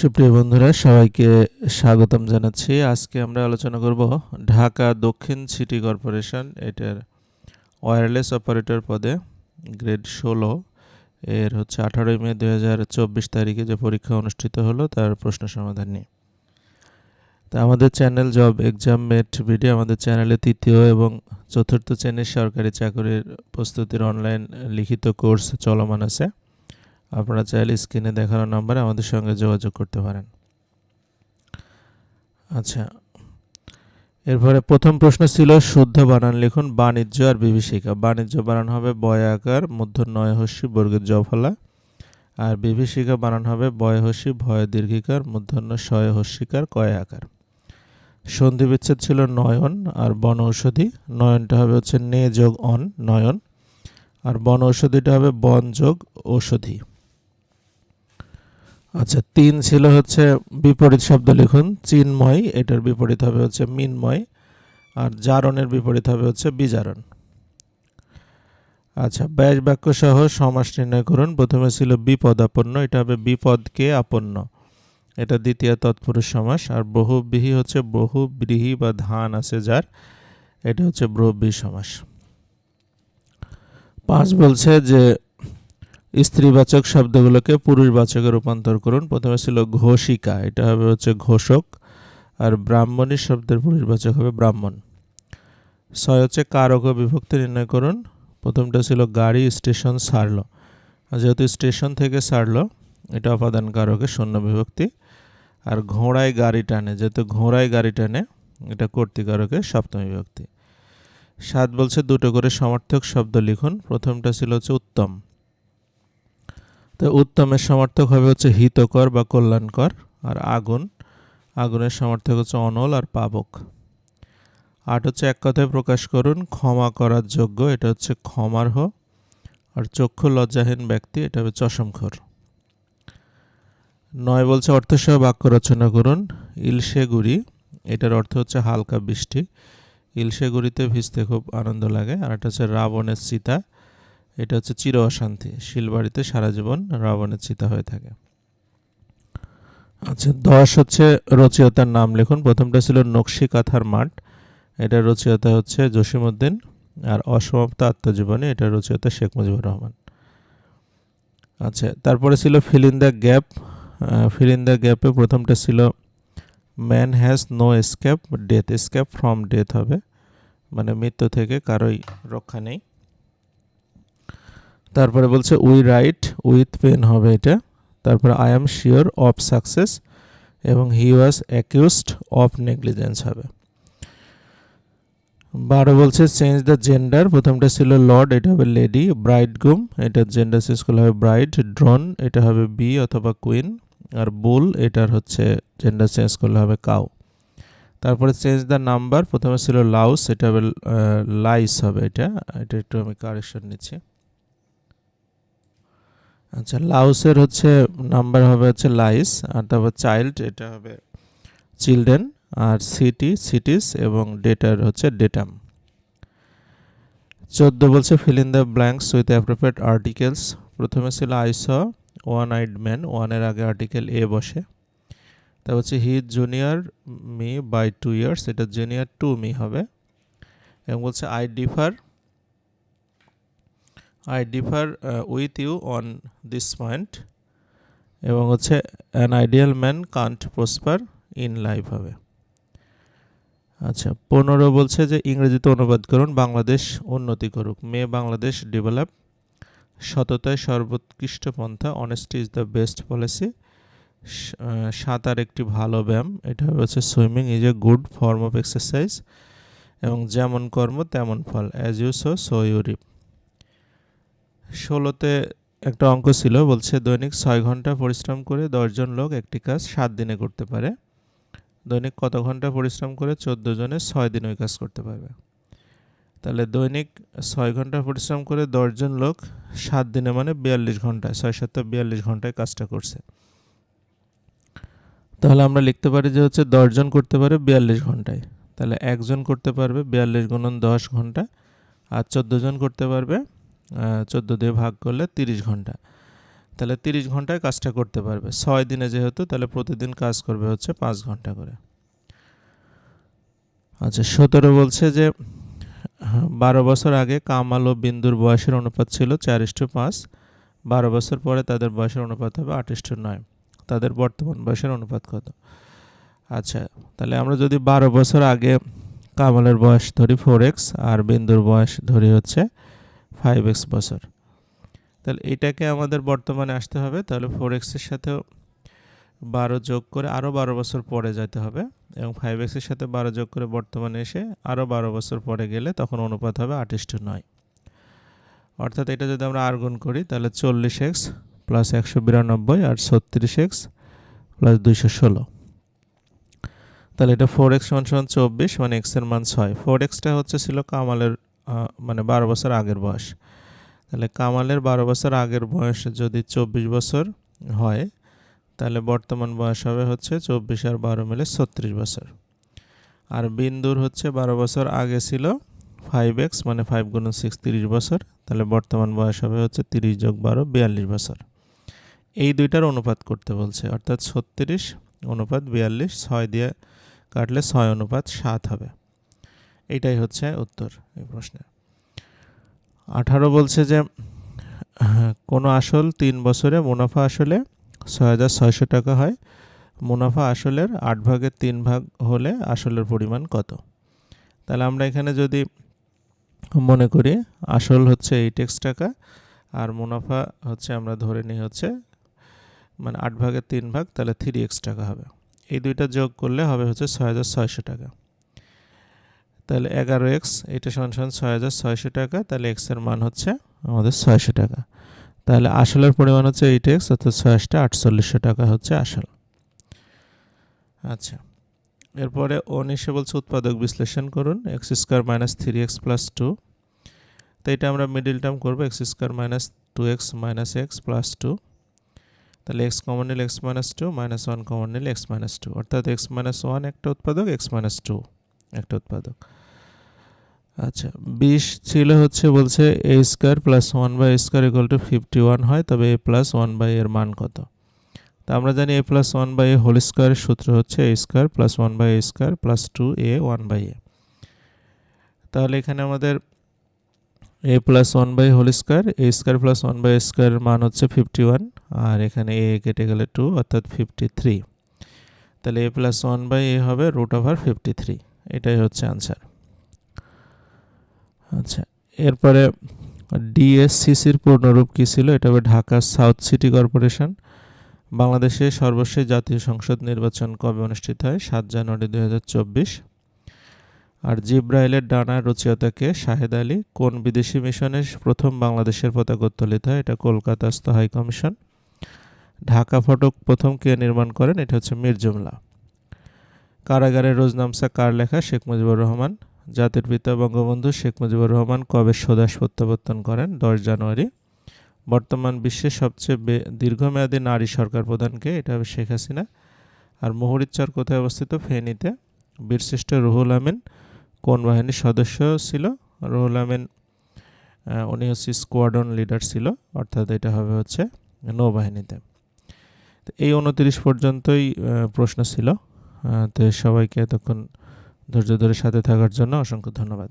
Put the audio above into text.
সুপ্রিয় বন্ধুরা, সবাইকে স্বাগতম জানাচ্ছি। আজকে আমরা আলোচনা করব ঢাকা দক্ষিণ সিটি কর্পোরেশন, এটার ওয়্যারলেস অপারেটর পদে, গ্রেড ষোলো। এর হচ্ছে আঠারোই মে দু হাজার চব্বিশ তারিখে যে পরীক্ষা অনুষ্ঠিত হলো, তার প্রশ্ন সমাধান নিয়ে। তা আমাদের channel job exam mate video আমাদের চ্যানেলে তৃতীয় এবং চতুর্থ শ্রেণির সরকারি চাকরির প্রস্তুতির অনলাইন লিখিত কোর্স চলমান আছে। আপনারা চাইলে স্ক্রিনে দেখানো নাম্বারে আমাদের সঙ্গে যোগাযোগ করতে পারেন। আচ্ছা এরপরে প্রথম প্রশ্ন ছিল, শুদ্ধ বানান লিখুন, বাণিজ্য আর বিভীষিকা। বাণিজ্য বানান হবে বয় আকার, মধ্য নয় হস্যি বর্গের জফলা। আর বিভীষিকা বানান হবে বয় হস্যি ভয় দীর্ঘিকার মূর্ধন্য শয় হস্যিকার কয় আকার। সন্ধি বিচ্ছেদ ছিল নয়ন আর বন ঔষধি। নয়নটা হবে হচ্ছে নে যোগ অন, নয়ন। আর বন ঔষধিটা হবে বন যোগ ঔষধি। আচ্ছা তিন ছিল হচ্ছে বিপরীত শব্দ লিখুন, চিন্ময়, এটার বিপরীত হবে হচ্ছে মিনময়, আর জারণের বিপরীত হবে হচ্ছে বিজারণ। আচ্ছা ব্যাস বাক্য সহ সমাস নির্ণয় করুন, প্রথমে ছিল বিপদ আপন্ন এটা হবে বিপদকে আপন্ন। এটা দ্বিতীয় তৎপুরুষ সমাস, আর বহুব্রীহি হচ্ছে বহুব্রীহি বা ধান আছে যার, এটা হচ্ছে বহুব্রীহি সমাস। পাঁচ বলছে যে স্ত্রীবাচক শব্দগুলোকে পুরুষবাচকে রূপান্তর করুন। প্রথমে ছিল ঘোষিকা, এটা হবে হচ্ছে ঘোষক। আর ব্রাহ্মণী শব্দের পুরুষবাচক হবে ব্রাহ্মণ। ছয় হচ্ছে কারক বিভক্তি নির্ণয় করুন। প্রথমটা ছিল গাড়ি, স্টেশন আর যেহেতু স্টেশন থেকে সারলো, এটা অপাদান কারকে শূন্য বিভক্তি। আর ঘোড়ায় গাড়ি টানে, যেহেতু ঘোড়ায় গাড়ি টানে, এটা কর্তিকারকে সপ্তম বিভক্তি। সাত বলছে দুটো করে সমর্থক শব্দ লিখুন। প্রথমটা ছিল হচ্ছে উত্তম। তো উত্তমের সমর্থক হবে হচ্ছে হিতকর বা কল্যাণকর, আর আগুন, আগুনের সমর্থক হচ্ছে অনল আর পাবক। আট হচ্ছে এক কথায় প্রকাশ করুন, ক্ষমা করার যোগ্য, এটা হচ্ছে ক্ষমার্হ, আর চক্ষু লজ্জাহীন ব্যক্তি, এটা হবে চশমখর। নয় বলছে অর্থসহ বাক্য রচনা করুন, ইলশে গুড়ি, এটার অর্থ হচ্ছে হালকা বৃষ্টি। ইলশে গুড়িতে ভিজতে খুব আনন্দ লাগে, আর এটা হচ্ছে রাবণের সীতা এটা হচ্ছে চির অশান্তি। শিলবাড়িতে সারা জীবন রাবণের চিতা হয়ে থাকে। আচ্ছা দশ হচ্ছে রচয়িতার নাম লিখুন। প্রথমটা ছিল নকশি কাথার মাঠ। এটা রচয়িতা হচ্ছে জসিমউদ্দিন আর অসমাপ্ত আত্মজীবনী, এটা রচয়িতা শেখ মুজিবুর রহমান। আচ্ছা তারপরে ছিল fill in the gap. Fill in the গ্যাপে প্রথমটা ছিল, man has no escape, death escape from death হবে। মানে মৃত্যু থেকে কারোই রক্ষা নেই। তারপরে বলছে উই রাইট উইথ পেন হবে এটা। তারপরে I am sure of success এবং he was accused of negligence হবে। বারো বলছে চেঞ্জ দ্য জেন্ডার প্রথমটা ছিল লর্ড এটা হবে লেডি ব্রাইড গুম এটা জেন্ডার চেঞ্জ করলে হবে ব্রাইড ড্রন এটা হবে বি অথবা কুইন আর বুল এটার হচ্ছে জেন্ডার চেঞ্জ করলে হবে কাউ তারপরে চেঞ্জ দ্য নাম্বার প্রথমে ছিল লাউস এটা হবে লাইস হবে এটা। এটা একটু আমি কারেকশন নিচ্ছি। আচ্ছা লাউসের হচ্ছে নাম্বার হবে হচ্ছে লাইস, আর তারপর চাইল্ড এটা হবে চিলড্রেন, আর সিটি, সিটিস এবং ডেটার হচ্ছে ডেটাম। চোদ্দ বলছে fill in the blanks with appropriate articles প্রথমে ছিল আইস ওয়ান আইড ম্যান ওয়ানের আগে আর্টিকেল এ বসে। তারপর হচ্ছে he junior me by two years এটা জুনিয়র টু মি হবে। এবং বলছে I differ I differ with you on this point এবং হচ্ছে an ideal man can't prosper in life হবে। আচ্ছা পনেরো বলছে যে, ইংরেজিতে অনুবাদ করুন, বাংলাদেশ উন্নতি করুক। মে, বাংলাদেশ ডেভেলপ সততায় সর্বোৎকৃষ্ট পন্থা honesty is the best policy সাঁতার একটি ভালো ব্যায়াম, এটা হচ্ছে swimming is a good form of exercise এবং যেমন কর্ম, তেমন ফল। As you sow so you reap ষোলোতে একটা অঙ্ক ছিল, বলছে দৈনিক ছয় ঘণ্টা পরিশ্রম করে দশজন লোক একটি কাজ সাত দিনে করতে পারে। দৈনিক কত ঘণ্টা পরিশ্রম করে চোদ্দ জনে ছয় দিন ওই কাজ করতে পারবে। তাহলে দৈনিক ছয় ঘণ্টা পরিশ্রম করে দশজন লোক সাত দিনে মানে বিয়াল্লিশ ঘন্টায় ছয় সাতটা বিয়াল্লিশ ঘন্টায় কাজটা করছে। তাহলে আমরা লিখতে পারি যে হচ্ছে দশজন করতে পারে বিয়াল্লিশ ঘন্টায়। তাহলে একজন করতে পারবে বিয়াল্লিশ গুণন দশ ঘণ্টা, আর চোদ্দ জন করতে পারবে চোদ্দ দিয়ে ভাগ করলে তিরিশ ঘণ্টা। তাহলে তিরিশ ঘন্টায় কাজটা করতে পারবে। ছয় দিনে যেহেতু, তাহলে প্রতিদিন কাজ করবে হচ্ছে পাঁচ ঘণ্টা করে। আচ্ছা সতেরো বলছে যে, বারো বছর আগে কামাল ও বিন্দুর বয়সের অনুপাত ছিল চার ইস্টু পাঁচ। বারো বছর পরে তাদের বয়সের অনুপাত হবে আট ইস্টু নয়। তাদের বর্তমান বয়সের অনুপাত কত? আচ্ছা তাহলে আমরা যদি বারো বছর আগে কামালের বয়স ধরি ফোর এক্স আর বিন্দুর বয়স ধরি হচ্ছে ফাইভ এক্স বছর। তাহলে এটাকে আমাদের বর্তমানে আসতে হবে, তাহলে ফোর এক্সের সাথেও বারো যোগ করে আরও বারো বছর পরে যেতে হবে এবং ফাইভ এক্সের সাথে বারো যোগ করে বর্তমানে এসে আরও বারো বছর পরে গেলে তখন অনুপাত হবে আটিশ টু নয়। অর্থাৎ এটা যদি আমরা আর গুণ করি, তাহলে চল্লিশ এক্স প্লাস একশো বিরানব্বই আর ছত্রিশ এক্স প্লাস দুইশো ষোলো। তাহলে এটা ফোর এক্স সমান সমান চব্বিশ মানে এক্সের মান ছয়। ফোর এক্সটা হচ্ছে ছিল কামালের মানে বারো বছর আগের বয়স। তাহলে কামালের বারো বছর আগের বয়স যদি চব্বিশ বছর হয়, তাহলে বর্তমান বয়স হবে হচ্ছে চব্বিশ আর বারো মিলে ছত্রিশ বছর। আর বিন্দুর হচ্ছে বারো বছর আগে ছিল ফাইভ এক্স মানে ফাইভ গুণ সিক্স তিরিশ বছর। তাহলে বর্তমান বয়স হবে হচ্ছে তিরিশ যোগ বারো, বিয়াল্লিশ বছর। এই দুইটার অনুপাত করতে বলছে, অর্থাৎ ছত্রিশ অনুপাত বিয়াল্লিশ, ছয় দিয়ে কাটলে ছয় অনুপাত সাত হবে। এইটাই হচ্ছে উত্তর এই প্রশ্নে। আঠারো বলছে যে, কোনো আসল তিন বছরে মুনাফা আসলে ছয় হাজার ছয়শো টাকা হয়। মুনাফা আসলের আট ভাগের তিন ভাগ হলে আসলের পরিমাণ কত? তাহলে আমরা এখানে যদি মনে করি আসল হচ্ছে এইট এক্স টাকা, আর মুনাফা হচ্ছে আমরা ধরে নিই হচ্ছে মানে আট ভাগের তিন ভাগ, তাহলে থ্রি এক্স টাকা হবে। এই দুইটা যোগ করলে হবে হচ্ছে ছয় হাজার ছয়শো টাকা। তাহলে এগারো এক্স, এটা সমান সমান ছয় হাজার ছয়শো টাকা, তাহলে এক্সের মান হচ্ছে আমাদের ছয়শো টাকা। তাহলে আসলের পরিমাণ হচ্ছে এইট এক্স, অর্থাৎ ছয়শটা আটচল্লিশশো টাকা হচ্ছে আসল আচ্ছা এরপরে উনিশে বলছে উৎপাদক বিশ্লেষণ করুন, x square minus three x plus two. তো এটা আমরা মিডিল টার্ম করব, x square minus two x minus x plus two. তাহলে এক্স কমন নিলে x minus two, minus one common নিলে এক্স মাইনাস টু। অর্থাৎ এক্স মাইনাস ওয়ান একটা উৎপাদক, এক্স মাইনাস টু। একটা উৎপাদক। আচ্ছা বিশ ছিল হচ্ছে বলছে a square plus one by square equal to fifty one হয়, তবে এ প্লাস ওয়ান বাই এর মান কত? তা আমরা জানি a plus one by a whole স্কোয়ারের সূত্র হচ্ছে a square plus one by a square plus two a one by a তাহলে এখানে আমাদের a plus one by whole square a square plus one by স্কোয়ারের মান হচ্ছে ফিফটি ওয়ান আর এখানে এ কেটে গেলে টু অর্থাৎ ফিফটি থ্রি তাহলে a plus one by a হবে রুট ওভার ফিফটি থ্রি এটাই হচ্ছে আনসার আচ্ছা এরপরে ডিএসসিসির পূর্ণরূপ কী ছিল? এটা হবে ঢাকা সাউথ সিটি কর্পোরেশন বাংলাদেশে সর্বশেষ জাতীয় সংসদ নির্বাচন কবে অনুষ্ঠিত হয়? সাত জানুয়ারি দুই আর জিব্রাইলের ডানার রচয়িতাকে শাহেদ আলী কোন বিদেশি মিশনে প্রথম বাংলাদেশের পতাকা উত্তোলিত হয়? এটা কলকাতাস্থ হাই কমিশন। ঢাকা ফটক প্রথম কে নির্মাণ করেন? এটা হচ্ছে মীর জুমলা। কারাগারে রোজনামসা কার লেখা শেখ মুজিবুর রহমান? জাতির পিতা বঙ্গবন্ধু শেখ মুজিবুর রহমান কবে স্বদেশ প্রত্যাবর্তন করেন? দশ জানুয়ারি। বর্তমান বিশ্বের সবচেয়ে দীর্ঘমেয়াদী নারী সরকার প্রধানকে, এটা হবে শেখ হাসিনা। আর মোহরিচ্চর কোথায় অবস্থিত? ফেনীতে। বীরশ্রেষ্ঠ রুহুল আমিন কোন বাহিনীর সদস্য ছিল? রুহুল আমিন উনি হচ্ছে স্কোয়াডন লিডার ছিল, অর্থাৎ এটা হবে হচ্ছে নৌবাহিনীতে। এই উনত্রিশ পর্যন্তই প্রশ্ন ছিল। তো সবাইকে এতক্ষণ ধৈর্য ধরে সাথে থাকার জন্য অসংখ্য ধন্যবাদ।